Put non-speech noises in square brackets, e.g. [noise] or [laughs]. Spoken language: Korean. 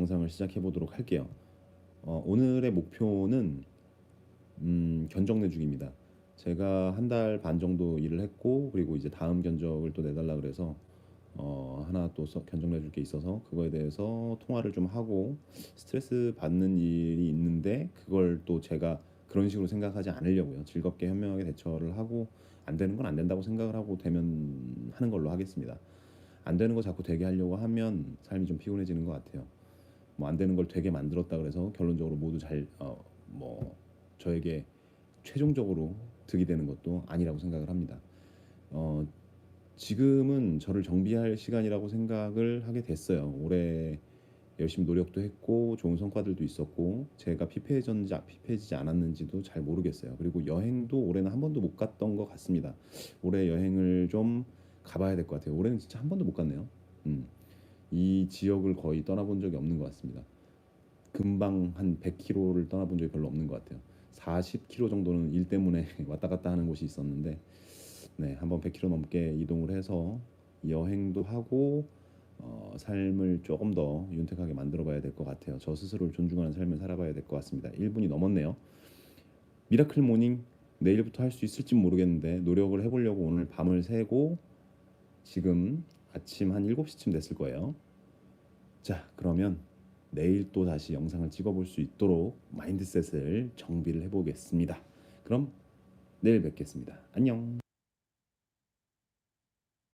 영상을 시작해 보도록 할게요. 어, 오늘의 목표는 음, 견적 내주기입니다. 제가 한 달 반 정도 일을 했고 그리고 이제 다음 견적을 또 내달라 그래서 어, 하나 또 써- 견적 내줄 게 있어서 그거에 대해서 통화를 좀 하고 스트레스 받는 일이 있는데 그걸 또 제가 그런 식으로 생각하지 않으려고요. 즐겁게 현명하게 대처를 하고 안 되는 건 안 된다고 생각을 하고 되면 하는 걸로 하겠습니다. 안 되는 거 자꾸 되게 하려고 하면 삶이 좀 피곤해지는 것 같아요. 뭐 안 되는 걸 되게 만들었다 그래서 결론적으로 모두 잘어뭐 저에게 최종적으로 득이 되는 것도 아니라고 생각을 합니다. 어 지금은 저를 정비할 시간이라고 생각을 하게 됐어요. 올해 열심히 노력도 했고 좋은 성과들도 있었고 제가 피폐해졌는지 아- 피폐해지지 않았는지도 잘 모르겠어요. 그리고 여행도 올해는 한 번도 못 갔던 것 같습니다. 올해 여행을 좀 가봐야 될 것 같아요. 올해는 진짜 한 번도 못 갔네요. 음. 이 지역을 거의 떠나본 적이 없는 것 같습니다. 금방 한 100km를 떠나본 적이 별로 없는 것 같아요. 40km 정도는 일 때문에 [laughs] 왔다 갔다 하는 곳이 있었는데, 네, 한번 100km 넘게 이동을 해서 여행도 하고 어, 삶을 조금 더 윤택하게 만들어봐야 될 것 같아요. 저 스스로를 존중하는 삶을 살아봐야 될 것 같습니다. 1분이 넘었네요. 미라클 모닝 내일부터 할 수 있을지 모르겠는데 노력을 해보려고 오늘 밤을 새고 지금 아침 한 7시쯤 됐을 거예요. 자, 그러면 내일 또 다시 영상을 찍어볼 수 있도록 마인드셋을 정비를 해보겠습니다. 그럼 내일 뵙겠습니다. 안녕.